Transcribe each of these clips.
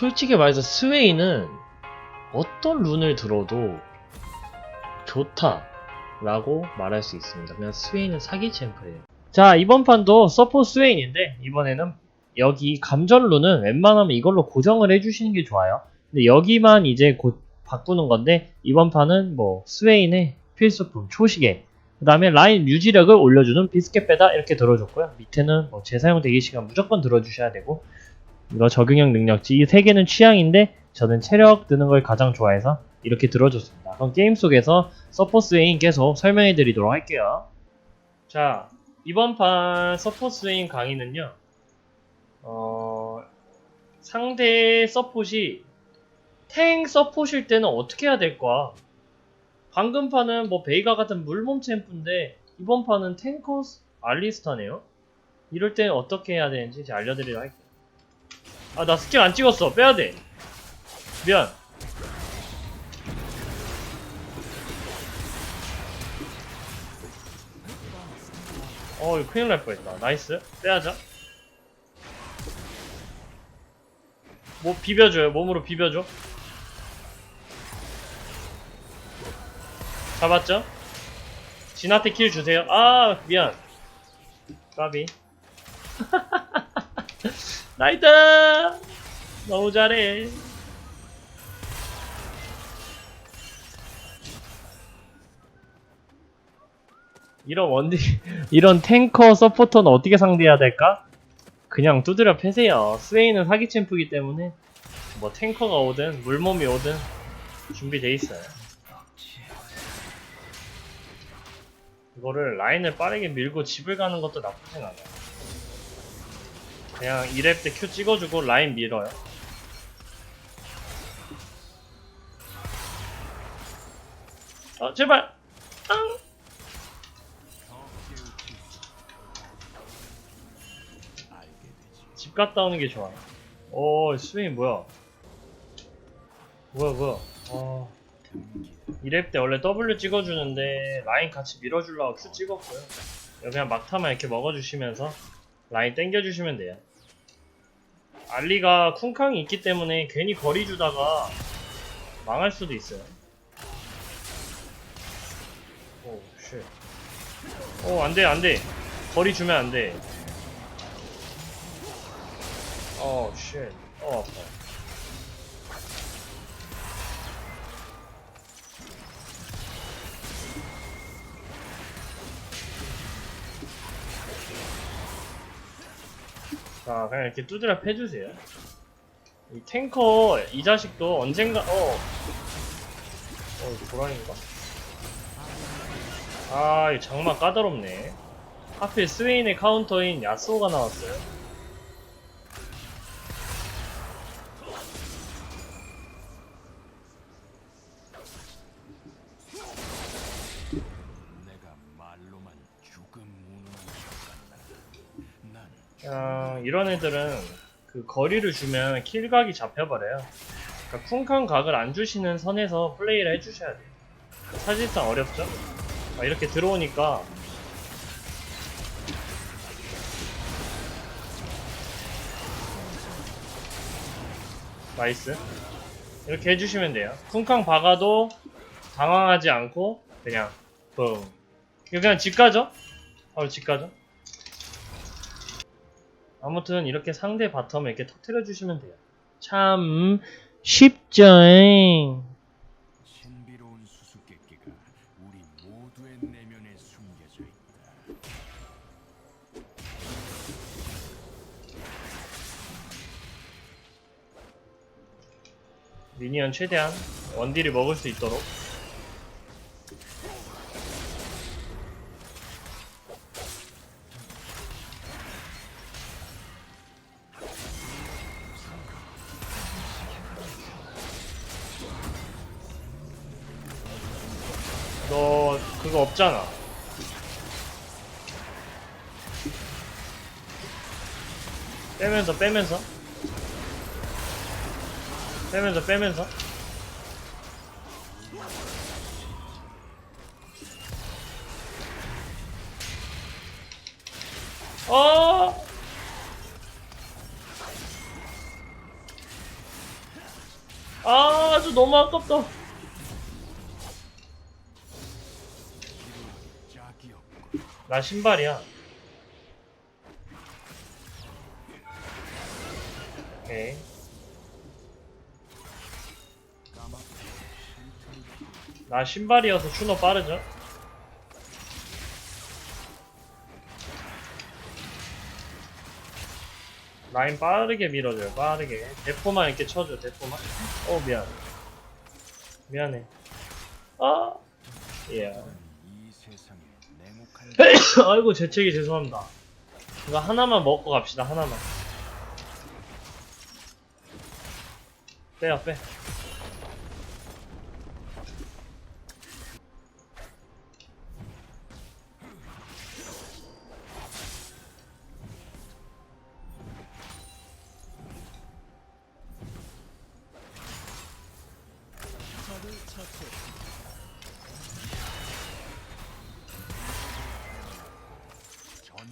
솔직히 말해서 스웨이는 어떤 룬을 들어도 좋다 라고 말할 수 있습니다. 그냥 스웨이는 사기 챔프예요. 자 이번 판도 서포 스웨인인데 이번에는 여기 감전 룬은 웬만하면 이걸로 고정을 해주시는 게 좋아요. 근데 여기만 이제 곧 바꾸는 건데 이번 판은 뭐 스웨인의 필수품 초시계 그 다음에 라인 유지력을 올려주는 비스켓 빼다 이렇게 들어줬고요. 밑에는 뭐 재사용 대기 시간 무조건 들어주셔야 되고 이거 적응형 능력치 이 세 개는 취향인데 저는 체력 드는 걸 가장 좋아해서 이렇게 들어줬습니다. 그럼 게임 속에서 서포스 웨인 계속 설명해 드리도록 할게요. 자 이번 판 서포스 웨인 강의는요 어, 상대 서폿이 탱 서폿일 때는 어떻게 해야 될까? 방금 판은 뭐 베이가 같은 물몸 챔프인데 이번 판은 탱커 알리스타네요. 이럴 때 어떻게 해야 되는지 알려드리도록 할게요. 아 나 스킬 안 찍었어. 빼야돼. 미안. 어 이거 큰일 날 뻔했다. 나이스. 빼야자 뭐 비벼줘요. 몸으로 비벼줘. 잡았죠? 진한테 킬 주세요. 아 미안. 까비 나이다 너무 잘해. 이런 원디 이런 탱커 서포터는 어떻게 상대해야 될까? 그냥 두드려 패세요. 스웨인은 사기 챔프이기 때문에 뭐 탱커가 오든 물몸이 오든 준비돼 있어요. 이거를 라인을 빠르게 밀고 집을 가는 것도 나쁘진 않아요 그냥 2렙 때 Q 찍어주고 라인 밀어요. 아 제발. 앙. 집 갔다 오는 게 좋아요. 오 스윙 뭐야? 뭐야 뭐야? 아. 2렙 때 원래 W 찍어주는데 라인 같이 밀어주려고 Q 찍었고요. 그냥 막타만 이렇게 먹어주시면서 라인 땡겨주시면 돼요. 알리가 쿵캉이 있기 때문에 괜히 거리 주다가 망할 수도 있어요. 오, 쉣. 오, 안 돼, 안 돼. 거리 주면 안 돼. 어, 쉣. 어, 아파. 자, 그냥 이렇게 두드려 패주세요. 이 탱커, 이 자식도 언젠가, 어. 어, 도라인가? 아, 이 장마 까다롭네. 하필 스웨인의 카운터인 야스오가 나왔어요. 거리를 주면 킬각이 잡혀버려요. 그러니까 쿵쾅 각을 안 주시는 선에서 플레이를 해주셔야 돼요. 사실상 어렵죠? 아, 이렇게 들어오니까 나이스. 이렇게 해주시면 돼요. 쿵쾅 박아도 당황하지 않고 그냥 붕. 이거 그냥 집 가죠? 바로 집 가죠? 아무튼 이렇게 상대 바텀을 이렇게 터트려 주시면 돼요. 참 쉽죠. 신비로운 수수께끼가 우리 모두의 내면에 숨겨져 있다. 미니언 최대한 원딜이 먹을 수 있도록 그거 없잖아. 빼면서 빼면서. 빼면서 빼면서. 어? 아, 아주 너무 아깝다. 나 신발이야. 오케이. 나 신발이어서 슈너 빠르죠? 라인 빠르게 밀어줘요, 빠르게. 대포만 이렇게 쳐줘, 대포만. 어, 미안. 미안해. 아! 예. 냉혹한 아이고, 재채기 죄송합니다. 이거 하나만 먹고 갑시다, 하나만. 빼요, 빼.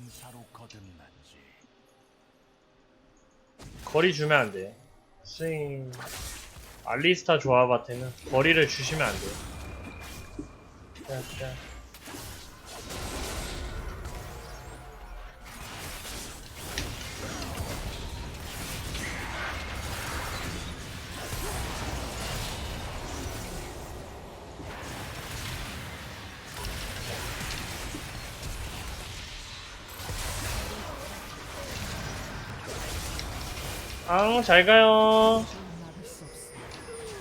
전사로 거듭났지 거리 주면 안 돼. 스윙. 알리스타 조합한테는 거리를 주시면 안 돼요. 자, 자. 앙, 잘 가요.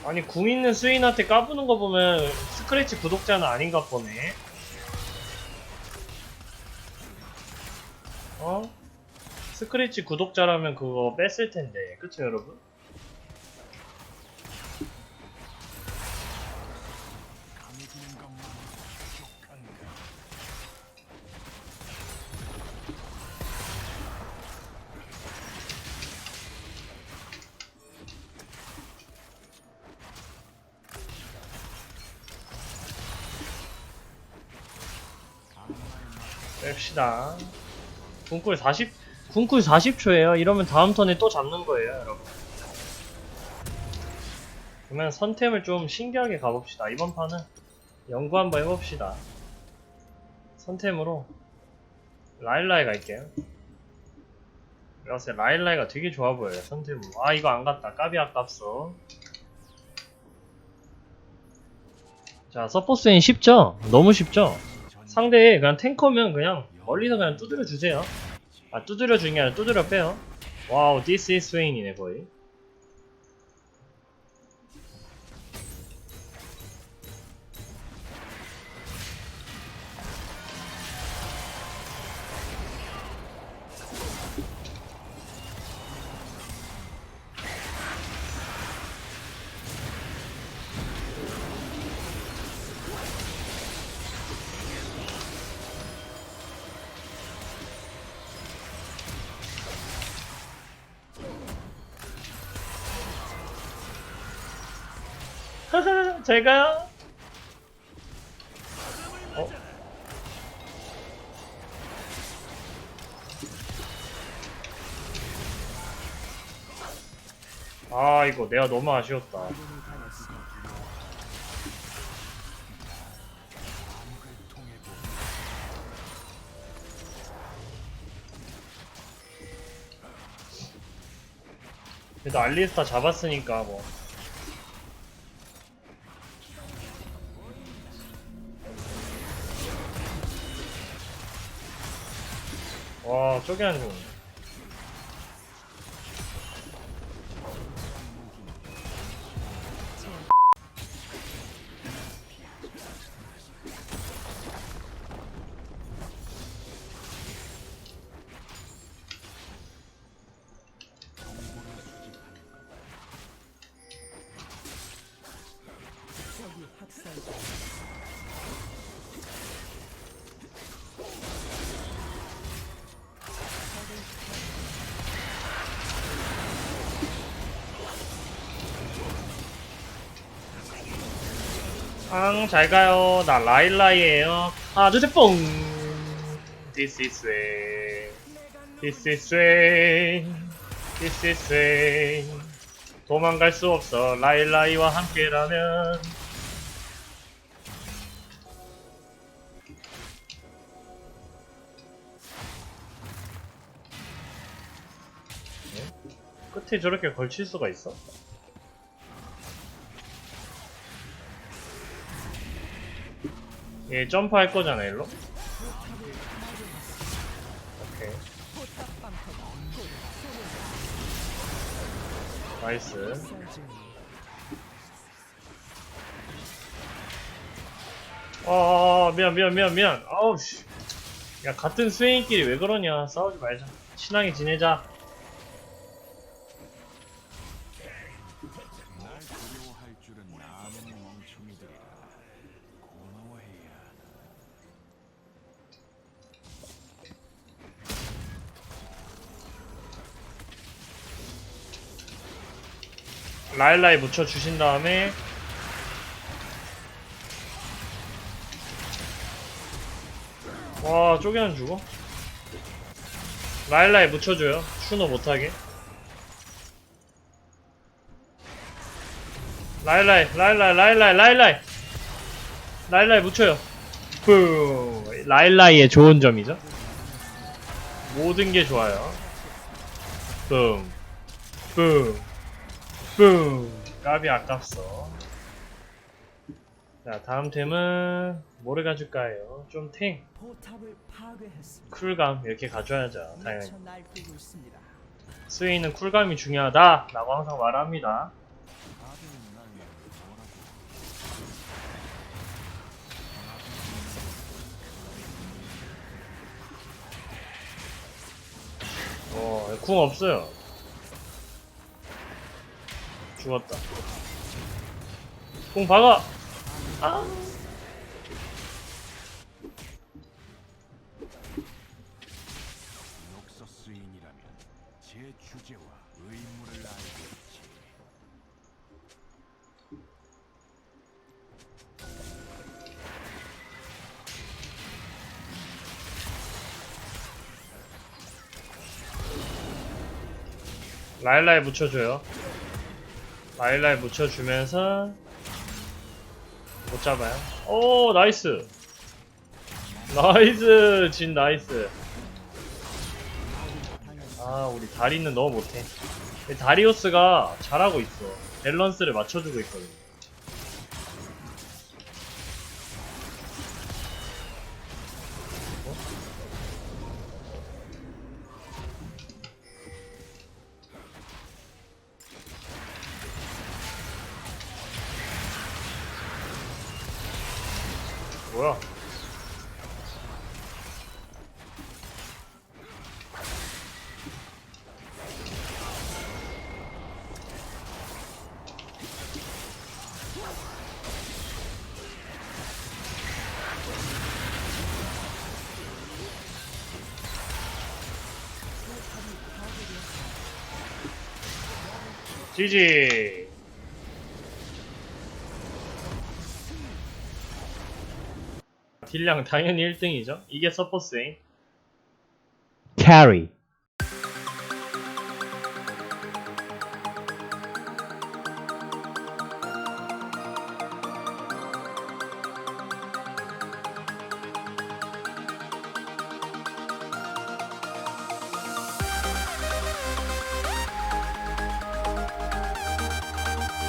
아니, 궁 있는 스윈한테 까부는 거 보면 스크래치 구독자는 아닌가 보네. 어? 스크래치 구독자라면 그거 뺐을 텐데. 그쵸, 여러분? 뺍시다. 궁쿨 40, 궁쿨 40초에요. 이러면 다음 턴에 또 잡는 거예요, 여러분. 그러면 선템을 좀 신기하게 가봅시다. 이번 판은 연구 한번 해봅시다. 선템으로 라일라이 갈게요. 그래서 라일라이가 되게 좋아 보여요, 선템으로. 아, 이거 안 갔다. 까비 아깝소. 자, 서포스인 쉽죠? 너무 쉽죠? 상대 그냥 탱커면 그냥 멀리서 그냥 두드려 주세요. 아 두드려 주는 게 아니라 두드려 빼요. 와우, this is Swain이네 거의. 잘 가요. 어? 아 이거 내가 너무 아쉬웠다. 그래도 알리스타 잡았으니까 뭐. 저기 안 좋네. 앙, 잘 가요. 나 라일라이에요. 하나, 둘, 셋, 뽕! This is way. This is way. This is way. 도망갈 수 없어 라일라이와 함께라면 네? 끝에 저렇게 걸칠 수가 있어? 얘 점프할 거잖아 일로. 오케이. 나이스. 어 미안 미안 미안 미안. 아우 씨 야 같은 스웨인끼리 왜 그러냐. 싸우지 말자. 친하게 지내자 라일라이 묻혀 주신 다음에 와 쪼개는 죽어? 라일라이 묻혀줘요 추노 못하게. 라일라이 라일라이 라일라이 라일라이! 라일라이 묻혀요. 뿡 라일라이의 좋은 점이죠. 모든 게 좋아요. 뿡 뿡. 뿡 까비 아깝어 자 다음 템은 뭐를 가질까요? 좀탱 포탑을 파괴했습니다. 쿨감 이렇게 가져야죠 당연히. 스웨이는 쿨감이 중요하다 라고 항상 말합니다 어, 궁 없어요 죽었다 궁 박아 아. 녹서스인이라면 제 주제와 의무를 알고 있지. 라일라이 묻혀줘요 라일라이 묻혀주면서 못 잡아요. 오 나이스. 나이스 진 나이스. 아 우리 다리는 너무 못해. 근데 다리우스가 잘하고 있어. 밸런스를 맞춰주고 있거든 지지. 딜량 당연히 1등이죠. 이게 서포스인 carry